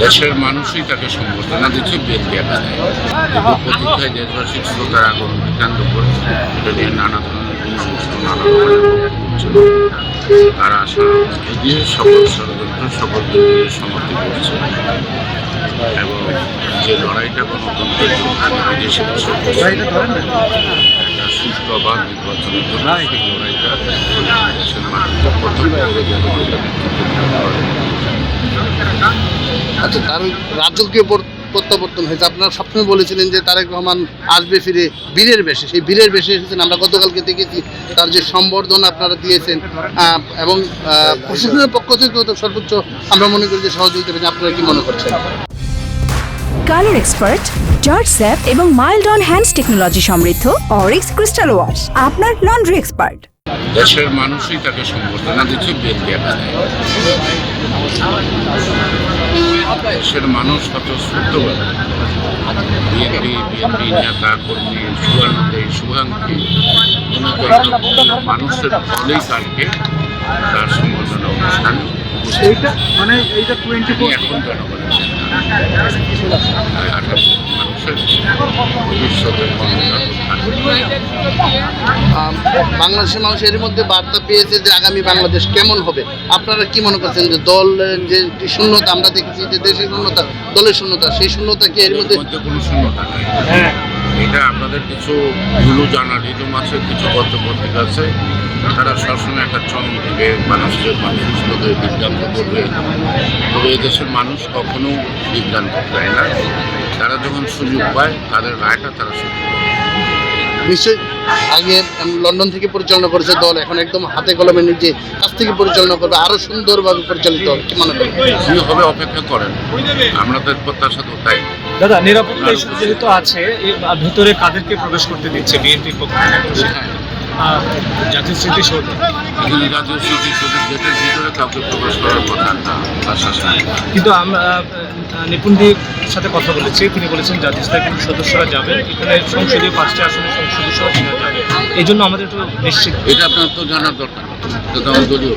দেশের মানুষই তাকে সম্বর্ধনা দিচ্ছে একাধায় কিন্তু প্রতীক্ষায় দেশবাসীর শ্রোতার আগমন কেন্দ্র করে নিয়ে নানা ধরনের নানা। তারা আশা দিয়ে সকল ষড়যন্ত্র, সকল বিরোধীদের সমর্থন করছে। এবং যে লড়াইটা গণতন্ত্রের জন্য বিদেশে একটা সুষ্ঠু অবাধ নির্বাচনের জন্য সেই লড়াইটা প্রথম করে জনগণের নেতৃত্বে লড়াই আচ্ছা তার রাজকীয় প্রত্যাবর্তন হয়েছে। আপনারা সবসময় বলেছিলেন যে তারেক রহমান আসবে ফিরে বীরের বেশে। সেই বীরের বেশে এসেছেন। আমরা গতকালকে দেখেছি তার যে সম্বর্ধনা আপনারা দিয়েছেন এবং প্রশাসনের পক্ষ থেকেও তো সর্বোচ্চ আমরা মনে করি যে সহযোগিতা পেয়েছে আপনারা কি মনে করছেন? কালার এক্সপার্ট জর্জ স্যাপ এবং মাইল্ড অন হ্যান্ডস টেকনোলজি সমৃদ্ধ অরিক্স ক্রিস্টাল ওয়াশ আপনার লন্ড্রি এক্সপার্ট। দেশের মানুষই তাকে সম্বর্ধনা দিচ্ছে বিএনপি একাধায় দেশের মানুষ স্বতঃস্ফূর্তভাবে বিএনপি বিএনপি নেতা কর্মী মনে করেন মানুষের ফলেই কালকে তার সম্বর্ধনা অনুষ্ঠান মানে এখন জনগণের মানুষের ভবিষ্যতের কর্মকাণ্ড বাংলাদেশের মানুষ এর মধ্যে বার্তা পেয়েছে যে আগামী বাংলাদেশ কেমন হবে। আপনারা কি মনে করছেন যে দলের যে শূন্যতা আমরা দেখেছি যে দেশের শূন্যতা দলের শূন্যতা সেই শূন্যতা কি এর মধ্যে কোনো শূন্যতা নাই। হ্যাঁ। এটা আপনাদের কিছু ভুলু জার্নালিজম আছে কিছু পত্রপত্রিকা আছে। তারা সবসময় একটা চরম দিবে মানুষের মানুষদের বিভ্রান্ত করবে। তবে এদেশের মানুষ কখনো বিভ্রান্ত দেয় না। তারা যখন সুযোগ পায় তাদের রায়টা তারা সুযোগ পায় নিশ্চয়ই আগে লন্ডন থেকে পরিচালনা করেছে দল এখন একদম হাতে কলমে নিজে কাছ থেকে পরিচালনা করবে আরও সুন্দরভাবে পরিচালিত হবে। কি মনে করেন? কি হবে অপেক্ষা করেন। আমরা তো প্রত্যাশা তো তাই। দাদা নিরাপত্তা ইস্যু যেহেতু আছে ভিতরে কাদেরকে প্রবেশ করতে দিচ্ছে? বিএনপির পক্ষ থেকে? আহ, জাতীয় স্মৃতিসৌধ এখানে জাতীয় স্মৃতিসৌধের গেটের ভিতরে কাউকে প্রবেশ করার কথা না কিন্তু আমরা নিপুণদের সাথে কথা বলেছি। তিনি বলেছেন জাতীয় স্থায়ী কোনো সদস্যরা যাবেন। এখানে সংসদীয় পাঁচটি আসনে সদস্যরা যাবে এই জন্য আমাদের একটু নিশ্চিত। এটা আপনার তো জানার দরকার। দলীয়।